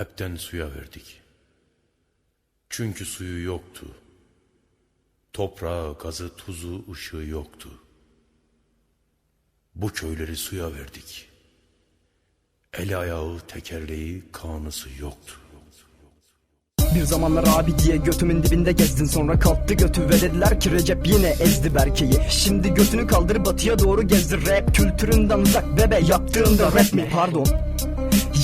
hepten suya verdik. Çünkü suyu yoktu. Toprağı, gazı, tuzu, ışığı yoktu. Bu köyleri suya verdik. El ayağı, tekerleği, kanısı yoktu. Bir zamanlar abi diye götümün dibinde gezdin Sonra kalktı götü ve dediler ki Recep yine ezdi Berke'yi Şimdi götünü kaldır batıya doğru gezdir Rap kültüründen uzak bebe yaptığında rap mi? Pardon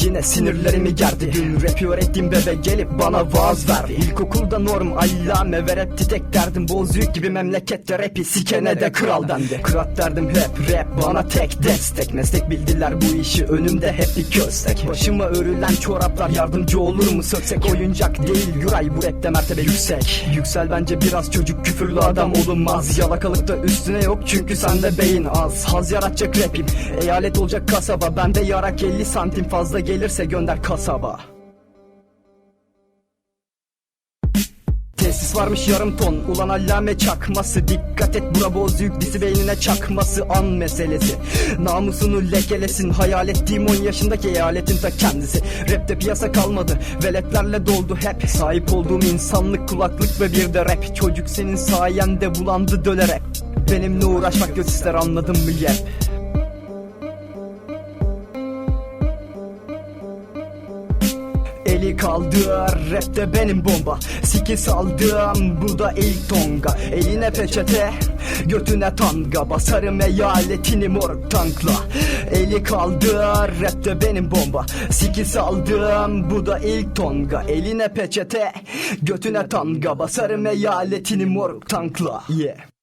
Yine sinirlerimi gerdi. Dün rapi öğrettiğim bebe gelip bana vaaz verdi. İlkokulda norm allame ve rapti tek derdim Bozüyük gibi memlekette rapi sikene de kral dendi. Kırat derdim hep rap bana tek destek. Meslek bildiler bu işi önümde hep bir köstek. Başıma örülen çoraplar yardımcı olur mu? Söksek Oyuncak değil Güray bu rapte mertebe yüksek. Yüksel bence biraz çocuk küfürlü adam olunmaz. Yalakalıkta üstüne yok çünkü sende beyin az. Haz yaratacak rapim eyalet olacak kasaba. Bende yarak 50 santim fazla gelirse gönder kasaba. Tesis varmış yarım ton Ulan allame çakması. Dikkat et bura bozuyuk disi beynine çakması. An meselesi. Namusunu lekelesin Hayal ettiğim 10 yaşındaki eyaletin ta kendisi. Rapte piyasa kalmadı Veletlerle doldu. Hep Sahip olduğum insanlık kulaklık ve bir de rap. Çocuk senin sayende bulandı dölerek Benimle uğraşmak göz ister anladın mı yep Eli kaldır rapte benim bomba. Siki saldım bu da ilk tonga. Eline peçete götüne tanga. Basarım eyaletini moruk tankla. Eli kaldır rapte benim bomba. Siki saldım bu da ilk tonga. Eline peçete götüne tanga. Basarım eyaletini moruk tankla. Yeah